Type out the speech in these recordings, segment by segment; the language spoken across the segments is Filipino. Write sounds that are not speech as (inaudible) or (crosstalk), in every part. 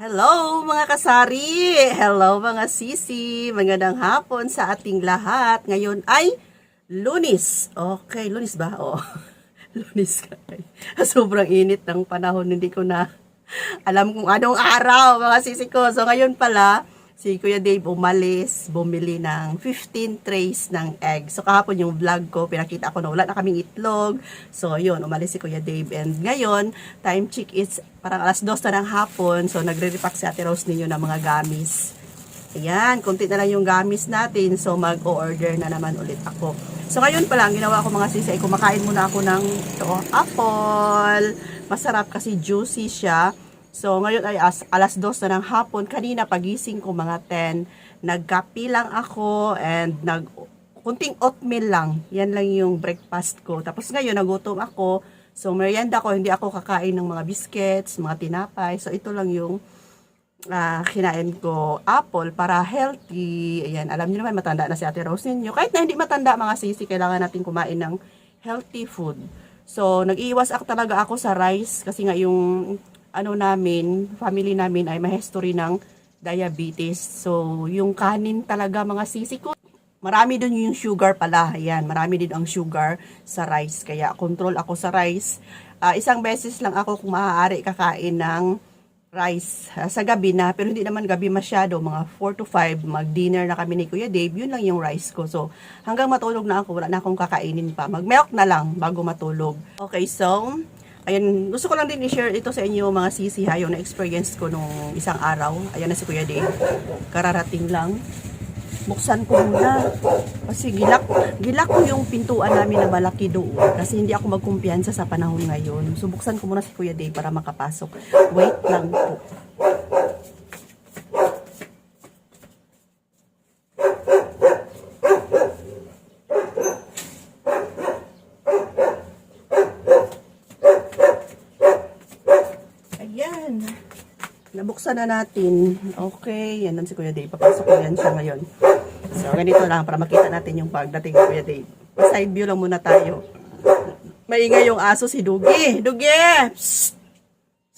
Hello mga kasari! Hello mga sisi! Magandang hapon sa ating lahat. Ngayon ay lunis. Okay, lunis ba? Oo. (laughs) lunis ka. (laughs) Sobrang init ng panahon. Hindi ko na alam kung anong araw mga sisi ko. So ngayon pala, si Kuya Dave umalis, bumili ng 15 trays ng egg. So kahapon yung vlog ko, pinakita ko na wala na kaming itlog. So yun, umalis si Kuya Dave. And ngayon, time check is parang alas 2 na ng hapon. So nagre-repack si Ate Rose ninyo ng mga gamis. Ayan, konti na lang yung gamis natin. So mag-order na naman ulit ako. So ngayon pa lang, ginawa ko mga sisi, ay kumakain muna ako ng ito, apple. Masarap kasi juicy siya. So, ngayon ay as, alas 2 na ng hapon. Kanina, pagising ko mga 10, nagkapi lang ako and nag, kunting oatmeal lang. Yan lang yung breakfast ko. Tapos ngayon, nagutom ako. So, merienda ko, hindi ako kakain ng mga biscuits, mga tinapay. So, ito lang yung ah, kinain ko apple para healthy. Ayan, alam niyo naman, matanda na si Ate Rose ninyo. Kahit na hindi matanda, mga sisi, kailangan natin kumain ng healthy food. So, nag-iwas ako talaga ako sa rice kasi nga yung ano namin, family namin ay may history ng diabetes. So, yung kanin talaga mga sisi ko, marami doon yung sugar pala. Ayan, marami din ang sugar sa rice. Kaya, control ako sa rice. Ah, isang beses lang ako kung maaari kakain ng rice ah, sa gabi na. Pero hindi naman gabi masyado. Mga 4 to 5, mag-dinner na kami ni Kuya Dave. Yun lang yung rice ko. So, hanggang matulog na ako, wala na akong kakainin pa. Mag-milk na lang bago matulog. Okay, so, Ayan, gusto ko lang din i-share ito sa inyo mga sisi ha, yung na-experience ko nung isang araw. Ayan na si Kuya Dave. Kararating lang. Buksan ko muna. Kasi gilak, gilak ko yung pintuan namin na malaki doon. Kasi hindi ako magkumpiyansa sa panahon ngayon. So buksan ko muna si Kuya Dave para makapasok. Wait lang po. Ayan. Nabuksan na natin. Okay. Yan lang si Kuya Dave. Papasok ko yan siya ngayon. So, ganito lang para makita natin yung pagdating ni Kuya Dave. Side view lang muna tayo. Maingay yung aso si Dugi. Dugi! Psst!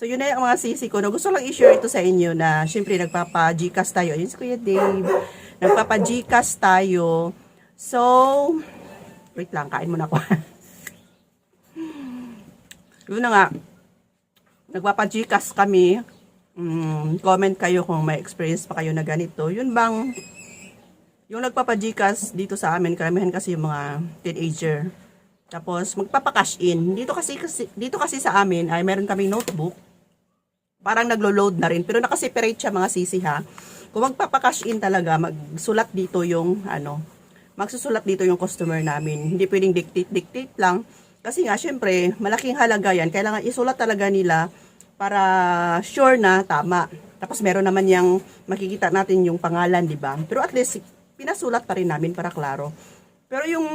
So, yun na yung mga sisi ko. No, gusto lang i-share ito sa inyo na syempre nagpapa-Gcash tayo. Ayun si Kuya Dave. Nagpapa-Gcash tayo. So, wait lang. Kain muna ako. (laughs) yun na nga nagpapa-Gcash kami, mm, comment kayo kung may experience pa kayo na ganito. Yun bang, yung nagpapa-Gcash dito sa amin, karamihan kasi yung mga teenager. Tapos, magpapa-cash in. Dito kasi, kasi, dito kasi sa amin, ay meron kaming notebook. Parang naglo-load na rin. Pero nakaseparate siya mga sisi ha. Kung magpapa-cash in talaga, magsulat dito yung, ano, magsusulat dito yung customer namin. Hindi pwedeng dictate-dictate lang. Kasi nga, syempre, malaking halaga yan. Kailangan isulat talaga nila para sure na tama. Tapos meron naman yung makikita natin yung pangalan, di ba? Pero at least, pinasulat pa rin namin para klaro. Pero yung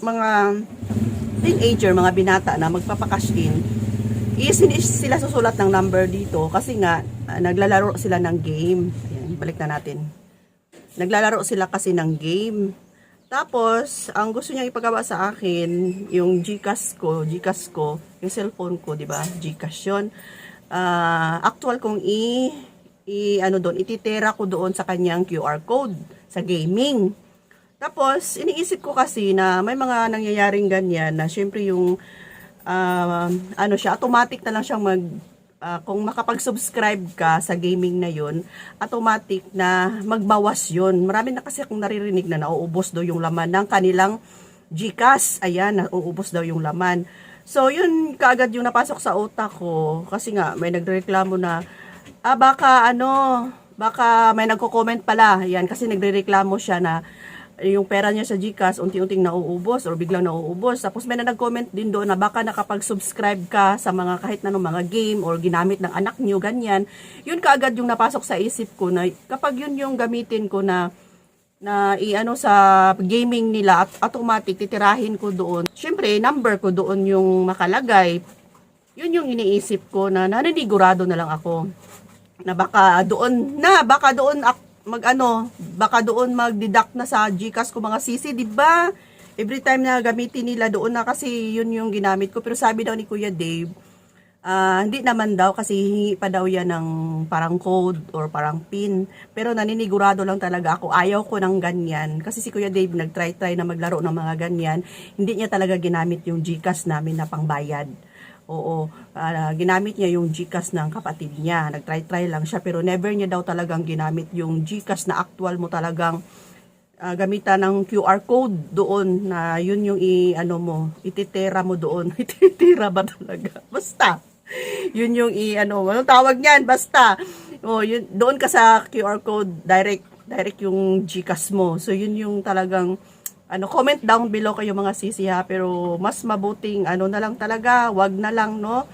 mga teenager, mga binata na magpapakash in, is sila susulat ng number dito kasi nga, ah, naglalaro sila ng game. Ayan, balik na natin. Naglalaro sila kasi ng game. Tapos, ang gusto niya ipagawa sa akin, yung Gcash ko, Gcash ko, yung cellphone ko, di ba? Gcash yun. Ah, actual kong i, i, ano doon, ititera ko doon sa kanyang QR code sa gaming. Tapos, iniisip ko kasi na may mga nangyayaring ganyan na syempre yung, ah, ano siya, automatic na lang siyang mag, ah, kung makapag-subscribe ka sa gaming na yun, automatic na magbawas yun. Marami na kasi akong naririnig na nauubos daw yung laman ng kanilang Gcash. Ayan, nauubos daw yung laman. So, yun kaagad yung napasok sa utak ko. Kasi nga, may nagreklamo na, ah, baka ano, baka may nagko-comment pala. Yan, kasi nagrereklamo siya na yung pera niya sa Gcash unti-unting nauubos or biglang nauubos. Tapos may na nag-comment din doon na baka nakapag-subscribe ka sa mga kahit na nung mga game or ginamit ng anak niyo, ganyan. Yun kaagad yung napasok sa isip ko na kapag yun yung gamitin ko na na i-ano sa gaming nila at automatic titirahin ko doon. Syempre, number ko doon yung makalagay. Yun yung iniisip ko na nananigurado na lang ako na baka doon na baka doon mag ano baka doon mag-deduct na sa GCash ko mga sisi di ba every time na gamitin nila doon na kasi yun yung ginamit ko pero sabi daw ni Kuya Dave Ah, hindi naman daw kasi hingi pa daw yan ng parang code or parang pin. Pero naninigurado lang talaga ako. Ayaw ko ng ganyan. Kasi si Kuya Dave nag-try-try na maglaro ng mga ganyan. Hindi niya talaga ginamit yung GCash namin na pangbayad. Oo, ah, ginamit niya yung GCash ng kapatid niya. Nag-try-try lang siya pero never niya daw talagang ginamit yung GCash na actual mo talagang ah, gamitan ng QR code doon na yun yung i ano mo, ititera mo doon. (laughs) ititera ba talaga? Basta. (laughs) Yun yung i ano, anong tawag niyan? Basta. Oh, yun doon ka sa QR code direct direct yung GCash mo. So yun yung talagang ano, comment down below kayo mga sisi ha, pero mas mabuting ano na lang talaga, wag na lang no.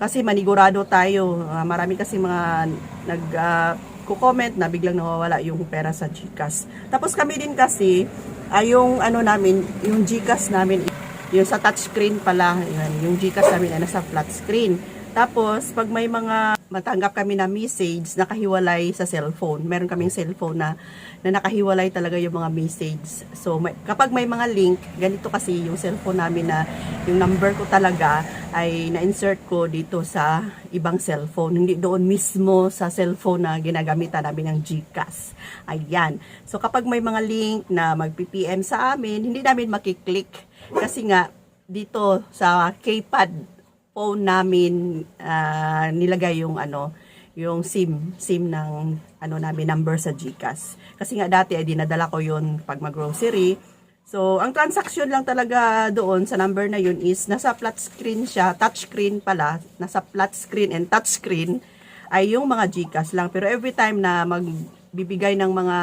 Kasi manigurado tayo. Ah, marami kasi mga nag ah, comment na biglang nawawala yung pera sa GCash. Tapos kami din kasi ay yung ano namin, yung GCash namin yung sa touchscreen pala, yan, yung GCash namin ay nasa flat screen. Tapos, pag may mga matanggap kami na message, nakahiwalay sa cellphone. Meron kaming cellphone na, na nakahiwalay talaga yung mga message. So, may, kapag may mga link, ganito kasi yung cellphone namin na yung number ko talaga ay na-insert ko dito sa ibang cellphone. Hindi doon mismo sa cellphone na ginagamitan namin ng GCash. Ayan. So, kapag may mga link na mag-PPM sa amin, hindi namin makiklik. Kasi nga, dito sa keypad phone namin ah, nilagay yung ano yung SIM SIM ng ano namin number sa GCash. Kasi nga dati ay dinadala ko yun pag mag-grocery. So, ang transaction lang talaga doon sa number na yun is nasa flat screen siya, touch screen pala, nasa flat screen and touch screen ay yung mga GCash lang. Pero every time na magbibigay ng mga,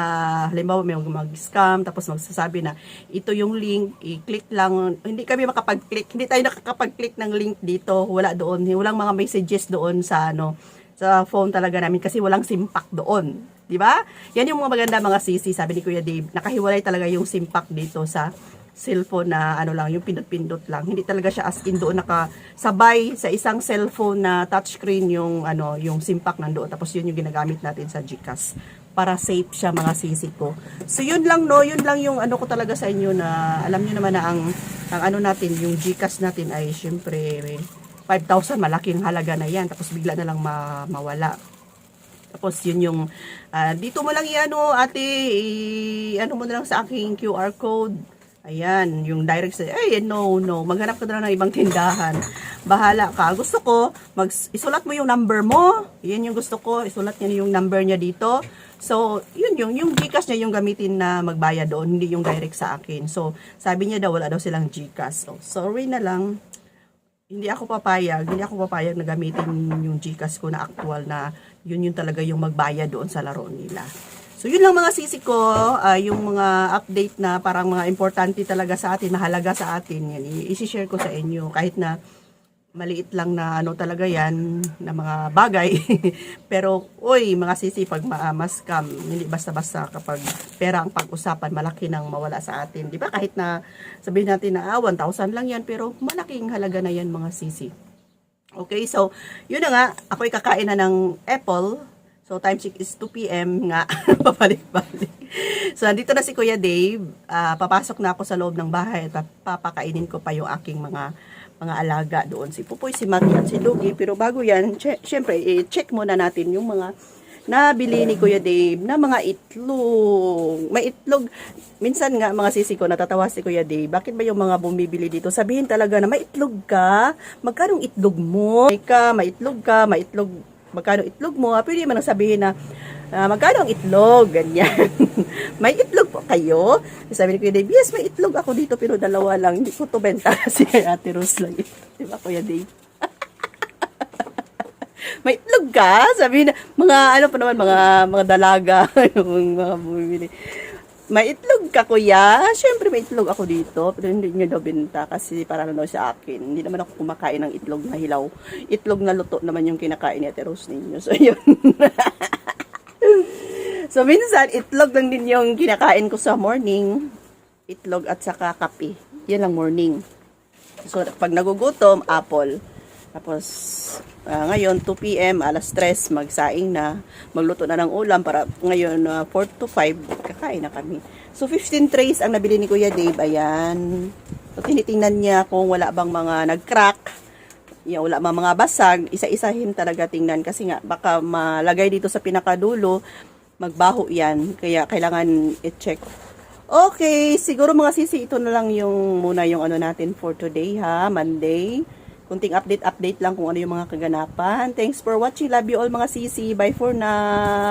halimbawa may mag-scam, tapos magsasabi na ito yung link, i-click lang. Hindi kami makapag-click, hindi tayo nakakapag-click ng link dito. Wala doon, walang mga messages doon sa ano, sa phone talaga namin kasi walang simpak doon. 'Di ba? Yan yung mga maganda mga CC, sabi ni Kuya Dave. Nakahiwalay talaga yung simpak dito sa cellphone na ano lang, yung pindot-pindot lang. Hindi talaga siya as in doon nakasabay sa isang cellphone na touchscreen yung ano, yung simpak nandoon. Tapos yun yung ginagamit natin sa GCash para safe siya mga sisi ko. So yun lang no, yun lang yung ano ko talaga sa inyo na alam niyo naman na ang ang ano natin, yung GCash natin ay syempre 5,000 malaking halaga na yan. Tapos bigla na lang ma mawala. Tapos yun yung ah, dito mo lang i-ano ate, i- ano mo na lang sa aking QR code. Ayan, yung direct sa, ay, no, no, maghanap ka na ng ibang tindahan. Bahala ka. Gusto ko, mag, isulat mo yung number mo. Yan yung gusto ko, isulat niya yung number niya dito. So, yun yung, yung Gcash niya yung gamitin na magbayad doon, hindi yung direct sa akin. So, sabi niya daw, wala daw silang Gcash. So, sorry na lang hindi ako papayag, hindi ako papayag na gamitin yung Gcash ko na actual na yun yung talaga yung magbayad doon sa laro nila. So yun lang mga sisi ko, ah, yung mga update na parang mga importante talaga sa atin, mahalaga sa atin, yan, i- isi-share ko sa inyo kahit na maliit lang na ano talaga yan, na mga bagay. (laughs) Pero, oy, mga sisi, pag ma- mas scam, hindi basta-basta kapag pera ang pag-usapan, malaki nang mawala sa atin. Di ba? Kahit na sabihin natin na ah, 1,000 lang yan, pero malaking halaga na yan mga sisi. Okay, so, yun na nga, ako'y kakain na ng apple. So, time check is 2 p.m. nga, (laughs) papalik-balik. So, andito na si Kuya Dave. Ah, papasok na ako sa loob ng bahay at papakainin ko pa yung aking mga mga alaga doon. Si Pupoy, si Maki at si Lugi. Pero bago yan, sy- syempre, i-check muna natin yung mga nabili ni Kuya Dave na mga itlog. May itlog. Minsan nga, mga sisi ko, natatawa si Kuya Dave. Bakit ba yung mga bumibili dito? Sabihin talaga na may itlog ka. Magkano itlog mo? May ka, may itlog ka, may itlog. Magkano itlog mo? Ah, Pwede mo nang sabihin na, ah, magkano ang itlog? Ganyan. (laughs) may itlog po kayo? Sabi ni Kuya Dave, yes, may itlog ako dito, pero dalawa lang. Hindi ko to benta (laughs) kasi kay Ate Rose lang ito. Diba, Kuya Dave? (laughs) may itlog ka? Sabi na, mga ano pa naman, mga, mga dalaga, yung mga bumibili. May itlog ka, kuya? Siyempre, may itlog ako dito, pero hindi nyo daw binta kasi para na daw sa akin. Hindi naman ako kumakain ng itlog na hilaw. Itlog na luto naman yung kinakain ni Ate Rose ninyo. So, yun. (laughs) so, minsan, itlog lang din yung kinakain ko sa morning. Itlog at saka kape. Yan lang morning. So, pag nagugutom, apple. Tapos, ah, ngayon, 2 p.m., alas 3, magsaing na. Magluto na ng ulam para ngayon, ah, 4 to 5, kakain na kami. So, 15 trays ang nabili ni Kuya Dave. Ayan. So, tinitingnan niya kung wala bang mga nag-crack. yung wala mga mga basag, isa-isahin talaga tingnan kasi nga baka malagay dito sa pinakadulo, magbaho yan. Kaya kailangan i-check. Okay, siguro mga sisi, ito na lang yung muna yung ano natin for today ha, Monday. Kunting update-update lang kung ano yung mga kaganapan. Thanks for watching. Love you all mga sisi. Bye for now.